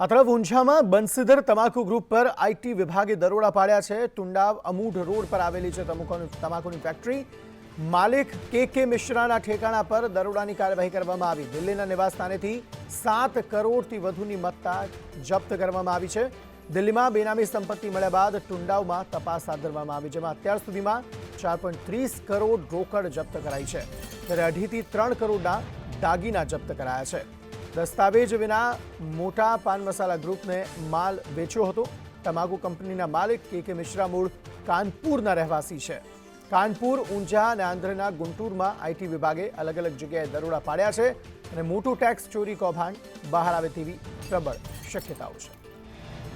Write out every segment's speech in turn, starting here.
આ તરફ ઊંઝામાં બંસીધર તમાકુ ગ્રુપ પર આઈટી વિભાગે દરોડા પાડ્યા છે. તુંડાવ અમૂઢ રોડ પર આવેલી છે તમાકુની ફેક્ટરી માલિક કે કે મિશ્રાના ઠેકાણા પર દરોડાની કાર્યવાહી કરવામાં આવી. દિલ્હીના નિવાસ સ્થાનેથી સાત કરોડથી વધુની મત્તા જપ્ત કરવામાં આવી છે. દિલ્હીમાં બેનામી સંપત્તિ મળ્યા બાદ ટુંડાવમાં તપાસ હાથ ધરવામાં આવી, જેમાં અત્યાર સુધીમાં ચાર પોઈન્ટ ત્રીસ કરોડ રોકડ જપ્ત કરાઈ છે. ત્યારે અઢીથી ત્રણ કરોડના દાગીના જપ્ત કરાયા છે. દસ્તાવેજ વિના મોટા પાન મસાલા ગ્રુપને માલ વેચ્યો હતો. તમાકુ કંપનીના માલિક કે કે મિશ્રા મૂળ કાનપુરના રહેવાસી છે. કાનપુર, ઊંઝા અને આંધ્રના ગુંટુરમાં આઈટી વિભાગે અલગ અલગ જગ્યાએ દરોડા પાડ્યા છે અને મોટું ટેક્સ ચોરી કૌભાંડ બહાર આવે તેવી પ્રબળ શક્યતાઓ છે.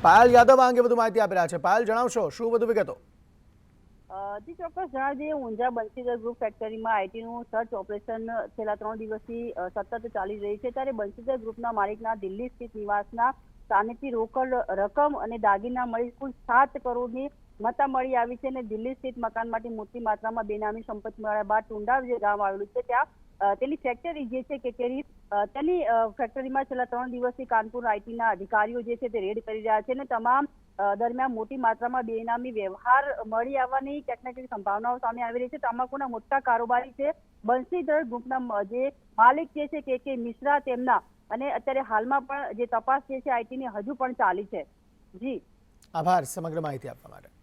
પાયલ યાદવ આ અંગે વધુ માહિતી આપી રહ્યા છે. પાયલ, જણાવશો, શું વધુ વિગતો? જી ચોક્કસ જણાવી દઈએ. ઊંઝા બંસીધર ગ્રુપ ફેક્ટરીમાં આઈટીનું સર્ચ ઓપરેશન છેલ્લા ત્રણ દિવસથી સતત ચાલી રહી છે. ત્યારે બંસીધર ગ્રુપના માલિકના દિલ્હી સ્થિત નિવાસના સ્થાનેથી રોકડ રકમ અને દાગીના મળી કુલ સાત કરોડની મતા મળી આવી છે અને દિલ્હી સ્થિત મકાનમાંથી મોટી માત્રામાં બેનામી સંપત્તિ મળ્યા બાદ ટુંડાવ જે ગામ આવેલું છે ત્યાં તેની ફેક્ટરી જે છે કેકેરી અ, તેની ફેક્ટરીમાં છેલ્લા ત્રણ દિવસથી કાનપુર આઈટીના અધિકારીઓ જે છે તે રેડ કરી રહ્યા છે અને તમામ દરમિયાન મોટી માત્રામાં બેનામી વ્યવહાર મળી આવવાની ક્યાંક ને સંભાવનાઓ સામે આવી રહી છે. તમાકુના મોટા કારોબારી છે. બંસીધર ગ્રુપના જે માલિક જે છે કે કે મિશ્રા તેમના અને અત્યારે હાલમાં પણ જે તપાસ જે છે આઈટીની હજુ પણ ચાલી છે. જી. આભાર સમગ્ર માહિતી આપવા માટે.